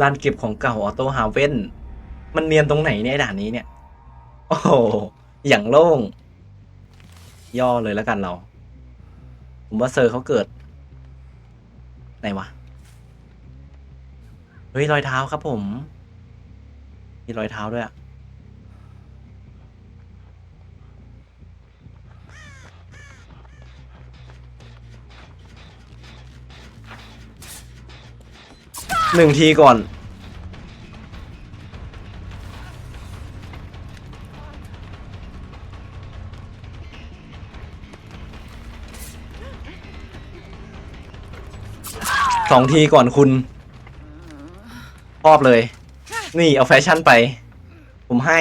ลานเก็บของเก่าออโต้ฮาเว่นมันเนียนตรงไหนเนี่ยด่านนี้เนี่ย โอ้โห อย่างโล่ง ย่อเลยแล้วกันเรา ผมว่าเซอร์เขาเกิด ไหนวะ เฮ้ย รอยเท้าครับผม มีรอยเท้าด้วยอะ หนึ่งทีก่อน สองทีก่อนคุณชอบเลย นี่เอาแฟชั่นไป ผมให้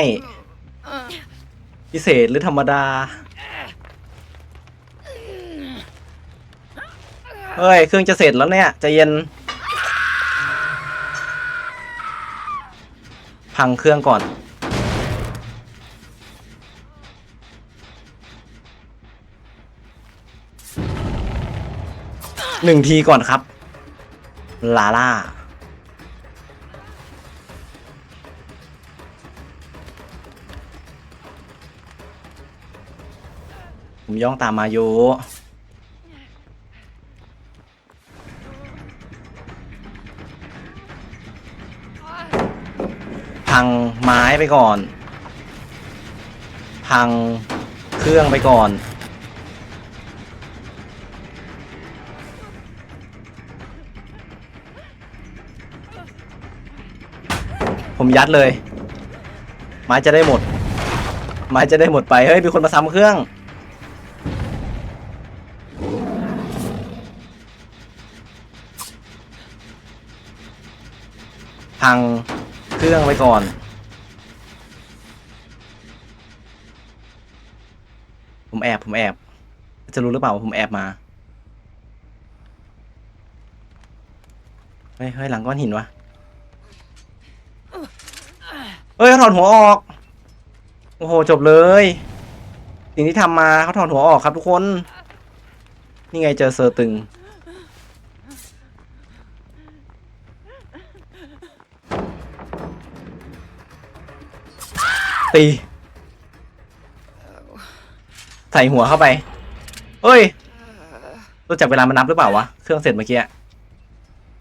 พิเศษหรือธรรมดา เฮ้ย เครื่องจะเสร็จแล้วเนี่ย จะเย็น พังเครื่องก่อน หนึ่งทีก่อนครับ ลาล่าผมย่องตามมาอยู่ พังไม้ไปก่อน พังเครื่องไปก่อน ผมยัดเลย ไม้จะได้หมด ไม้จะได้หมดไป เฮ้ย มีคนมาซ้ำเครื่องพัง รื่องไว้ก่อน ผมแอบ ผมแอบ จะรู้หรือเปล่าว่าผมแอบมา เฮ้ยเฮ้ยหลังก้อนหินวะเอ้ยเขาถอดหัวออก โอ้โห จบเลย สิ่งที่ทำมาเขาถอดหัวออกครับทุกคน นี่ไงเจอเซอร์ตึง ตี ใส่หัวเข้าไปเอ้ยรู้จักเวลามันนับหรือเปล่าวะ เครื่องเสร็จเมื่อกี้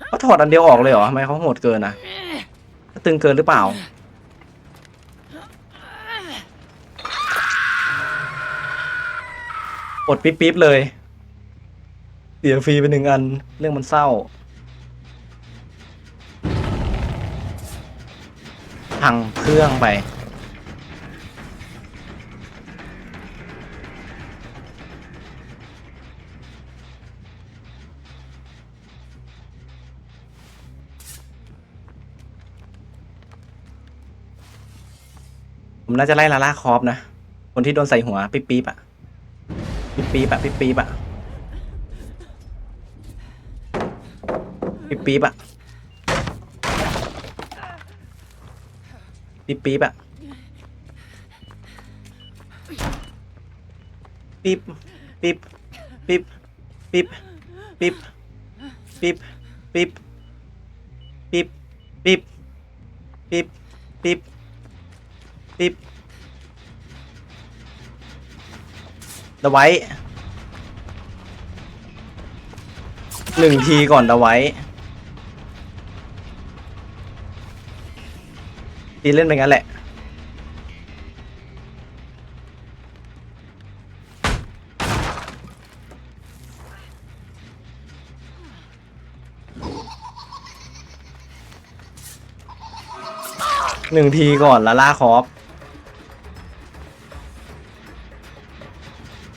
เขาถอดอันเดียวออกเลยเหรอทำไมเขาโหดเกินอะตึงเกินหรือเปล่า อดปิ๊บปิ๊บเลย เสียฟรีไปหนึ่งอัน เรื่องมันเศร้า พังเครื่องไป ผมน่าจะไล่ลาล่าคอฟนะ คนที่โดนใส่หัวปิ๊บปิ๊บอะปี๊บปี๊บอะปี๊บปี๊บอะปี๊บปี๊บอะปี๊บปี๊บอะปี๊บปี๊บปี๊บปี๊บปี๊บปี๊บปี๊บปี๊บปี๊บปี๊บปี๊บ ปี๊บเดาไว้หนึ่งทีก่อนเดาไว้ตีเล่นไปงั้นแหละหนึ่งทีก่อนและล่าคอฟ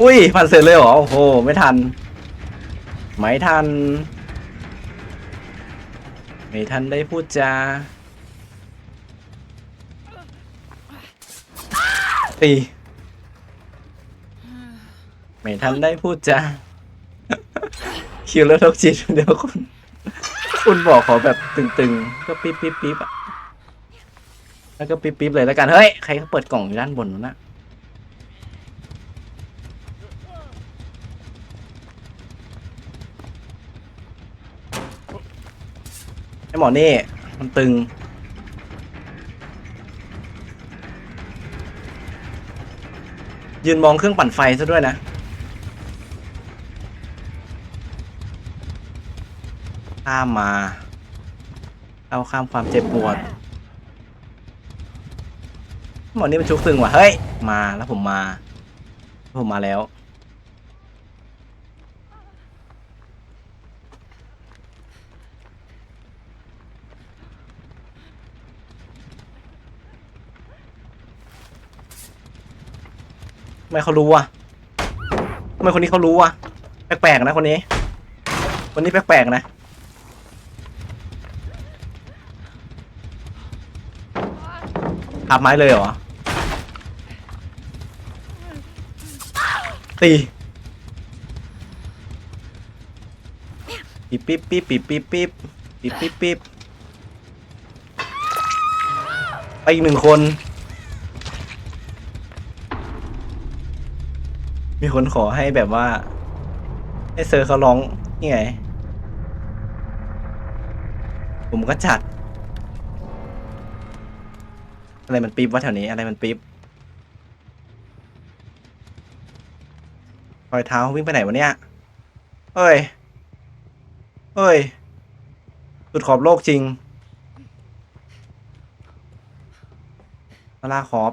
อุ้ยพันเสร็จเลยเหรอ โอ้โห ไม่ทัน ไม่ทัน ไม่ทันได้พูดจาตีไม่ทันได้พูดจาคิวแล้วโรคจิตเดี๋ยวคุณ คุณบอกขอแบบตึงๆ ก็ปิ๊บปิ๊บปิ๊บอะแล้วก็ปิ๊บปิ๊บเลยแล้วกัน เฮ้ย ใครเขาเปิดกล่องอยู่ด้านบนนู้นนะ ไอหมอนี่ มันตึง ยืนมองเครื่องปั่นไฟซะด้วยนะ ข้ามมาเอาข้ามความเจ็บปวด หมอนี่มันชุกตึงว่ะ เฮ้ย มาแล้วผมมา ผมมาแล้ว ไมเขารู้วะทำไมคนนี้เขารู้วะแปลกๆนะคนนี้ คนนี้แปลกๆนะขับไม้เลยเหรอ ตีปิ๊บปิ๊บปิ๊บปิ๊บปิ๊บปิ๊บปิ๊บปิ๊บปิ๊บไปอีกหนึ่งคน มีคนขอให้แบบว่า ให้เซอร์เขาร้องนี่ไง ผมก็จัด อะไรมันปี๊บวะแถวนี้อะไรมันปี๊บรอยเท้าวิ่งไปไหนวะเนี่ยเอ้ยเอ้ย สุดขอบโลกจริงมาลาขอบ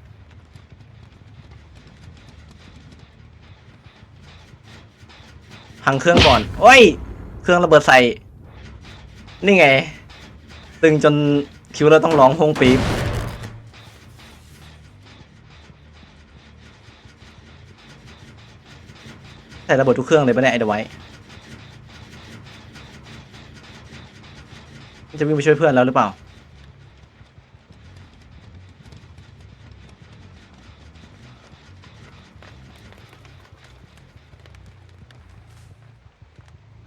พังเครื่องก่อน โอ้ย เครื่องระเบิดใส่ นี่ไง ตึงจนคิวเราต้องร้องพงปี๊บใส่ระเบิดทุกเครื่องเลยปะเนี่ยไอ้เดไว้จะวิ่งไปช่วยเพื่อนแล้วหรือเปล่า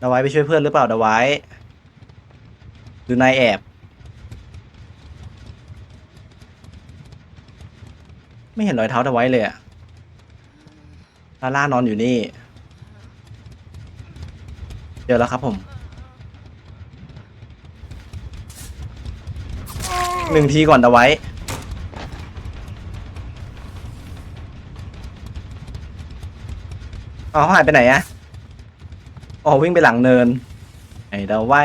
ดาไว้ไปช่วยเพื่อนหรือเปล่าดาไว้หรือนายแอบ ไม่เห็นรอยเท้าดาไว้เลยอะลาล่านอนอยู่นี่เจอแล้วครับผมหนึ่งทีก่อนดาไว้เอเขาหายไปไหนอะ อ๋อวิ่งไปหลังเนิน ไอ้เดาไว้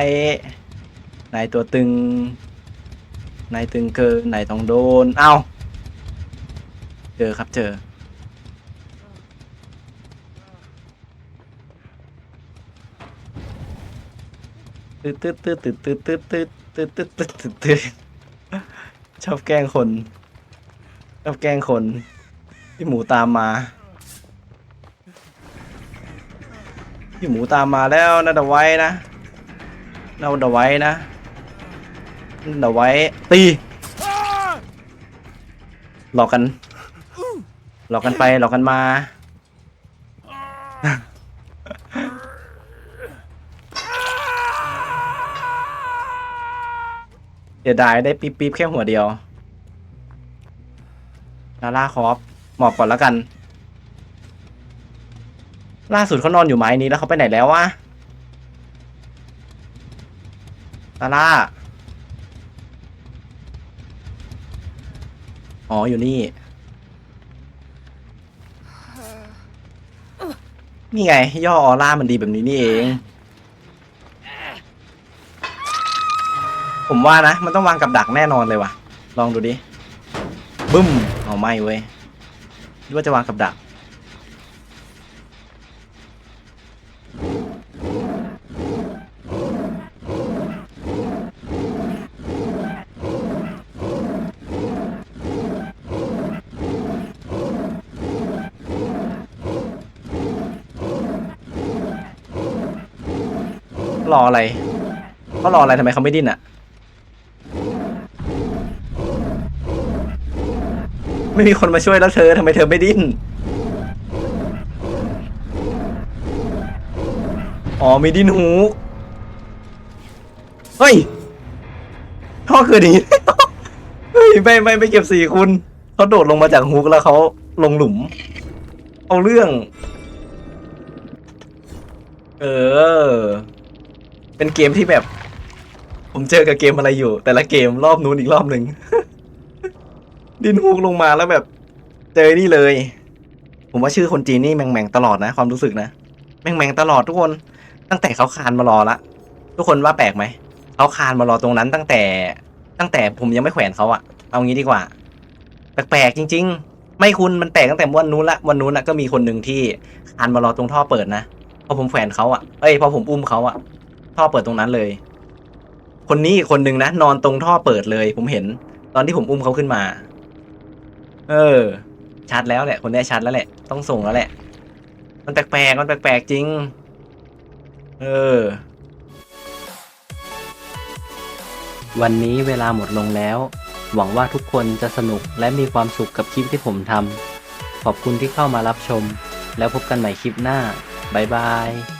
นายตัวตึง นายตึงเกินนายต้องโดน เอ้า เจอครับเจอ ตึ๊ดตึ๊ดตึ๊ดตึ๊ดตึ๊ดตึ๊ดตึ๊ดตึ๊ดตึ๊ดตึ๊ดตึ๊ดตึ๊ดชอบแกล้งคน ชอบแกล้งคนพี่หมูตามมา พี่หมูตามมาแล้วน่าดาไว้นะน่าเดไว้นะน่าไว้ตีหลอกกันหลอกกันไปหลอกกันมาเสียดายได้ปี๊บๆแค่หัวเดียวลาลาคอฟหมอบก่อนแล้วกัน ล่าสุดเขานอนอยู่ไม้นี้แล้วเขาไปไหนแล้ววะลาล่า อ๋อ อยู่นี่ นี่ไง ย่อออร่ามันดีแบบนี้นี่เอง ผมว่านะ มันต้องวางกับดักแน่นอนเลยว่ะ ลองดูดิ บึ้ม เอาไม่เว้ยหรือว่าจะวางกับดัก รออะไรเขารออะไรทำไมเขาไม่ดิ้นอะไม่มีคนมาช่วยแล้วเธอทำไมเธอไม่ดิ้นอ๋อมีดิ้นหูกเฮ้ยท่อคือดีเฮ้ยไม่ไม่ไม่เก็บสี่คุณเขาโดดลงมาจากฮุกแล้วเขาลงหลุม เอาเรื่อง เออ เป็นเกมที่แบบ ผมเจอกับเกมอะไรอยู่ แต่ละเกมรอบนู้นอีกรอบหนึ่ง ดินฮุกลงมาแล้วแบบ เจอนี่เลย ผมว่าชื่อคนจีนนี่แมงแมงตลอดนะ ความรู้สึกนะแมงแมงตลอดทุกคน ตั้งแต่เขาคานมารอละทุกคนว่าแปลกไหมเขาคานมารอตรงนั้นตั้งแต่ ตั้งแต่ผมยังไม่แขวนเขาอะเอางี้ดีกว่า แปลกๆจริง ๆ ไม่คุณมันแปลกตั้งแต่วันนู้นละวันนู้นอะก็มีคนหนึ่งที่คานมารอตรงท่อเปิดนะพอผมแขวนเขาอะเอ้ยพอผมอุ้มเขาอะ ท่อเปิดตรงนั้นเลย คนนี้อีกคนนึงนะนอนตรงท่อเปิดเลย ผมเห็น ตอนที่ผมอุ้มเขาขึ้นมา เออ ชัดแล้วแหละ คนนี้ชัดแล้วแหละ ต้องส่งแล้วแหละ มันแปลกๆมันแปลกๆจริง เออ วันนี้เวลาหมดลงแล้ว หวังว่าทุกคนจะสนุกและมีความสุขกับคลิปที่ผมทำขอบคุณที่เข้ามารับชม แล้วพบกันใหม่คลิปหน้า บ๊ายบาย